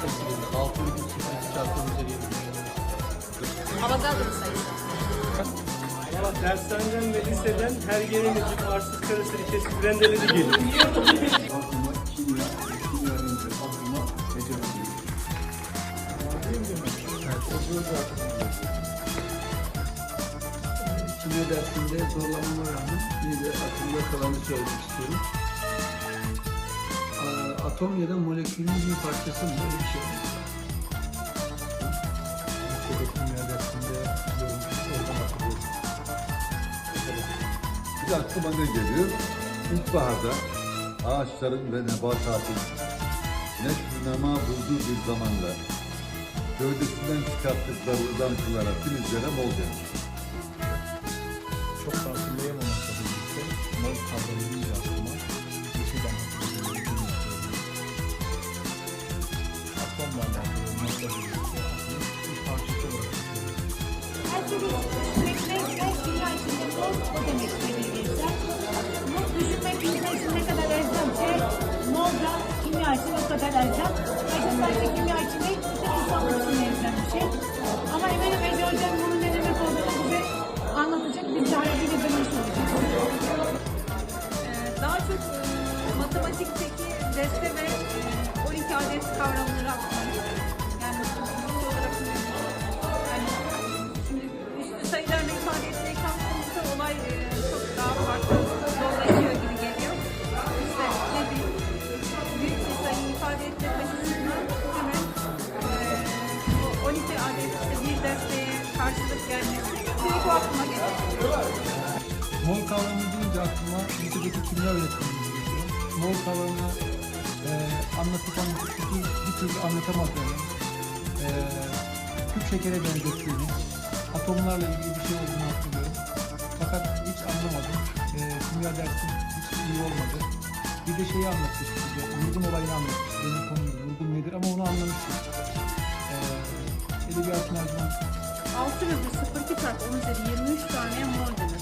sayısı geliyor. 6,8 çarpı üzeri 7. Avogadro sayısı. Valla dershaneden ve liseden her gelinecek arsız karısı kesip rendeledi geliyor. kimya, dersinde zorlanmama rağmen bir de aklımda kalanı söylemek istiyorum. Atom ya da molekülün bir parçası mı? Öyle bir şey. Lisede kimya dersinde. Oradan. Bir de aklıma ne geliyor? İlkbaharda ağaçların ve nebatatın neşrünema bulduğu bir zamanda gövdesinden çıkarttıkları uzantılara, filizlere bol denir. Herkese düşünmek ve dünya kadar elzemse mol da kimya için kadar elzem. Ayrıca kimya için değil, bütün bir şey. Ama eminim Ece Hocam bunun ne olduğunu bize anlatacak, biz de hayatıyla dönmüş olacağız. Daha çok e, matematikteki deste ve e, 12 adet kavramları Karşılık gerçekten. Direkt o aklıma geliyor. Mol kavramı deyince aklıma lisedeki kimya öğretmenimiz geliyor. Mol kavramı e, anlatıp anlatıp bir, şey bir türlü anlatamadığını, e, küp şekere benzettiğini, atomlarla ilgili bir şey olduğunu hatırlıyorum. Fakat hiç anlamadım. E, kimya dersi hiç iyi olmadı. Bir de şeyi anlatmıştı bize, vurgun olayını anlatmıştı. Benim konumda vurgun nedir ama onu anlamıştım. E, edebiyat merdiven 6 ve 0 2 saat 10 üzeri 23 tane mor denir.